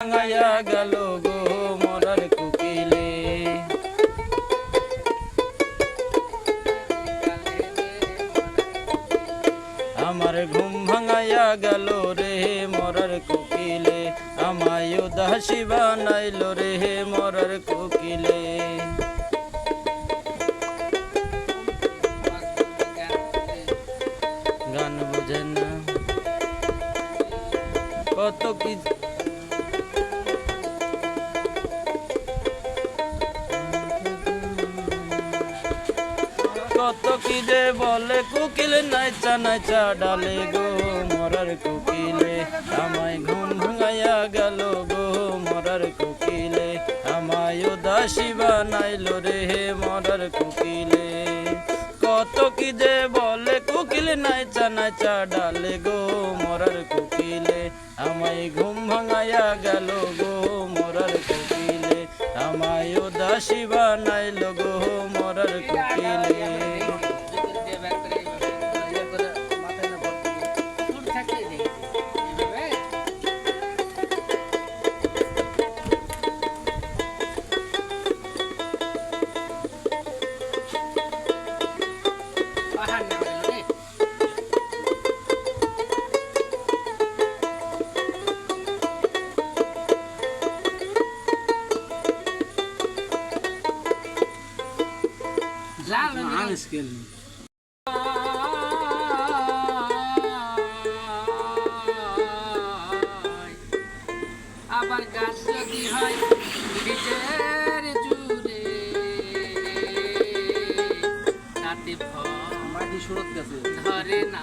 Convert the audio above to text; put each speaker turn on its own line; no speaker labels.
ভাঙাইয়া গেল গো মরার কুকিলে। আমার ঘুম ভাঙাইয়া গেল রে মরার কুকিলে। আমায় উদাসী বানাইল রে মরার কুকিলে। গান বুঝে কত কি কত কি যে বলে, কুকিল নাইচা নাইচা ডালে গো, মরার কুকিলে আমায় ঘুম ভাঙাইয়া গেল গো, মরার কুকিলে আমায় উদাসী বানাইল রে হে মরার কুকিলে। কত কি যে বলে, কুকিল নাইচা নাইচা ডালে গো, মরার কুকিলে আমায় ঘুম ভাঙাইয়া গেল গো, মরার কুকিলে আমায় উদাসী বানাইল গো, মরার কুকিলে।
আবার গাছ যদি হয় বীজের জুড়ে তাতে ফল ধরে না।